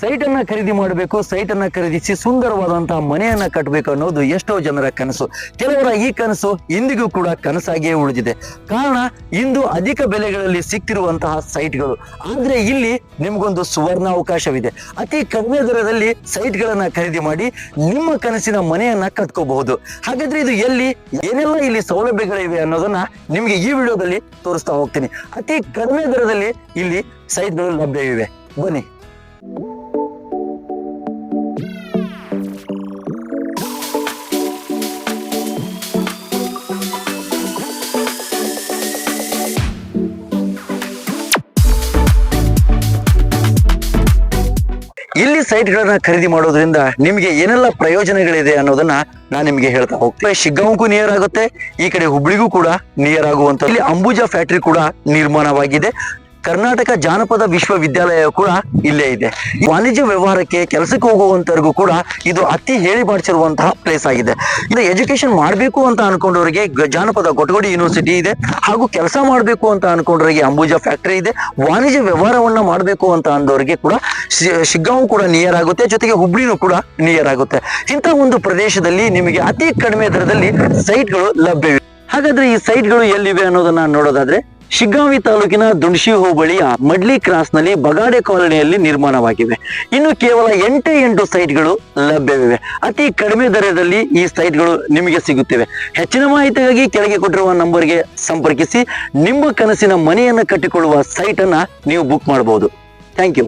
Site ಅನ್ನ ಖರೀದಿ ಮಾಡಬೇಕು ಸೈಟ್ ಅನ್ನ ಖರೀದಿಸಿ ಸುಂದರವಾದಂತಹ ಮನೆಯನ್ನ ಕಟ್ಟಬೇಕು ಅನ್ನೋದು ಎಷ್ಟೋ ಜನರ ಕನಸು. ಕೆಲವರ ಈ ಕನಸು ಇಂದಿಗೂ ಕೂಡ ಕನಸಾಗಿಯೇ ಉಳಿದಿದೆ. ಕಾರಣ, ಇಂದು ಅಧಿಕ ಬೆಲೆಗಳಲ್ಲಿ ಸಿಕ್ತಿರುವಂತಹ ಸೈಟ್ಗಳು. ಆದ್ರೆ ಇಲ್ಲಿ ನಿಮಗೊಂದು ಸುವರ್ಣ ಅವಕಾಶವಿದೆ. ಅತಿ ಕಡಿಮೆ ದರದಲ್ಲಿ ಸೈಟ್ಗಳನ್ನು ಖರೀದಿ ಮಾಡಿ ನಿಮ್ಮ ಕನಸಿನ ಮನೆಯನ್ನ ಕಟ್ಕೋಬಹುದು. ಹಾಗಾದ್ರೆ ಇದು ಎಲ್ಲಿ, ಏನೆಲ್ಲ ಇಲ್ಲಿ ಸೌಲಭ್ಯಗಳಿವೆ ಅನ್ನೋದನ್ನ ನಿಮ್ಗೆ ಈ ವಿಡಿಯೋದಲ್ಲಿ ತೋರಿಸ್ತಾ ಹೋಗ್ತೀನಿ. ಅತಿ ಕಡಿಮೆ ದರದಲ್ಲಿ ಇಲ್ಲಿ ಸೈಟ್ಗಳು ಲಭ್ಯವಿವೆ. ಬನ್ನಿ. ಇಲ್ಲಿ ಸೈಟ್ಗಳನ್ನ ಖರೀದಿ ಮಾಡೋದ್ರಿಂದ ನಿಮಗೆ ಏನೆಲ್ಲ ಪ್ರಯೋಜನಗಳಿದೆ ಅನ್ನೋದನ್ನ ನಾನು ನಿಮಗೆ ಹೇಳ್ತಾ ಹೋಗ್ತೇನೆ. ಶಿಗ್ಗಾಂವ್ಗೂ ನಿಯರ್ ಆಗುತ್ತೆ, ಈ ಕಡೆ ಹುಬ್ಳಿಗೂ ಕೂಡ ನಿಯರ್ ಆಗುವಂತ ಇಲ್ಲಿ ಅಂಬುಜಾ ಫ್ಯಾಕ್ಟರಿ ಕೂಡ ನಿರ್ಮಾಣವಾಗಿದೆ. ಕರ್ನಾಟಕ ಜಾನಪದ ವಿಶ್ವವಿದ್ಯಾಲಯ ಕೂಡ ಇಲ್ಲೇ ಇದೆ. ವಾಣಿಜ್ಯ ವ್ಯವಹಾರಕ್ಕೆ ಕೆಲಸಕ್ಕೆ ಹೋಗುವಂತವರಿಗೂ ಕೂಡ ಇದು ಅತಿ ಹೇಳಿ ಮಾಡಿಸಿರುವಂತಹ ಪ್ಲೇಸ್ ಆಗಿದೆ. ಇದು ಎಜುಕೇಶನ್ ಮಾಡಬೇಕು ಅಂತ ಅನ್ಕೊಂಡವರಿಗೆ ಜಾನಪದ ಗೊಟಗೋಡಿ ಯೂನಿವರ್ಸಿಟಿ ಇದೆ. ಹಾಗೂ ಕೆಲಸ ಮಾಡಬೇಕು ಅಂತ ಅನ್ಕೊಂಡವರಿಗೆ ಅಂಬುಜಾ ಫ್ಯಾಕ್ಟರಿ ಇದೆ. ವಾಣಿಜ್ಯ ವ್ಯವಹಾರವನ್ನ ಮಾಡಬೇಕು ಅಂತ ಅಂದವರಿಗೆ ಕೂಡ ಶಿಗ್ಗಾಂವ್ ಕೂಡ ನಿಯರ್ ಆಗುತ್ತೆ. ಜೊತೆಗೆ ಹುಬ್ಳಿನೂ ಕೂಡ ನಿಯರ್ ಆಗುತ್ತೆ. ಇಂಥ ಒಂದು ಪ್ರದೇಶದಲ್ಲಿ ನಿಮಗೆ ಅತಿ ಕಡಿಮೆ ದರದಲ್ಲಿ ಸೈಟ್ಗಳು ಲಭ್ಯವಿವೆ. ಹಾಗಾದ್ರೆ ಈ ಸೈಟ್ಗಳು ಎಲ್ಲಿವೆ ಅನ್ನೋದನ್ನ ನೋಡೋದಾದ್ರೆ ಶಿಗ್ಗಾಂವಿ ತಾಲೂಕಿನ ದುಣಶಿ ಹೋಬಳಿಯ ಮಡ್ಲಿ ಕ್ರಾಸ್ನಲ್ಲಿ ಬಗಾಡೆ ಕಾಲೋನಿಯಲ್ಲಿ ನಿರ್ಮಾಣವಾಗಿವೆ. ಇನ್ನು ಕೇವಲ ಎಂಟೇ ಎಂಟು ಸೈಟ್ಗಳು ಲಭ್ಯವಿವೆ. ಅತಿ ಕಡಿಮೆ ದರದಲ್ಲಿ ಈ ಸೈಟ್ಗಳು ನಿಮಗೆ ಸಿಗುತ್ತಿವೆ. ಹೆಚ್ಚಿನ ಮಾಹಿತಿಗಾಗಿ ಕೆಳಗೆ ಕೊಟ್ಟಿರುವ ನಂಬರ್ಗೆ ಸಂಪರ್ಕಿಸಿ. ನಿಮ್ಮ ಕನಸಿನ ಮನೆಯನ್ನು ಕಟ್ಟಿಕೊಳ್ಳುವ ಸೈಟ್ ನೀವು ಬುಕ್ ಮಾಡಬಹುದು ಥ್ಯಾಂಕ್ ಯು.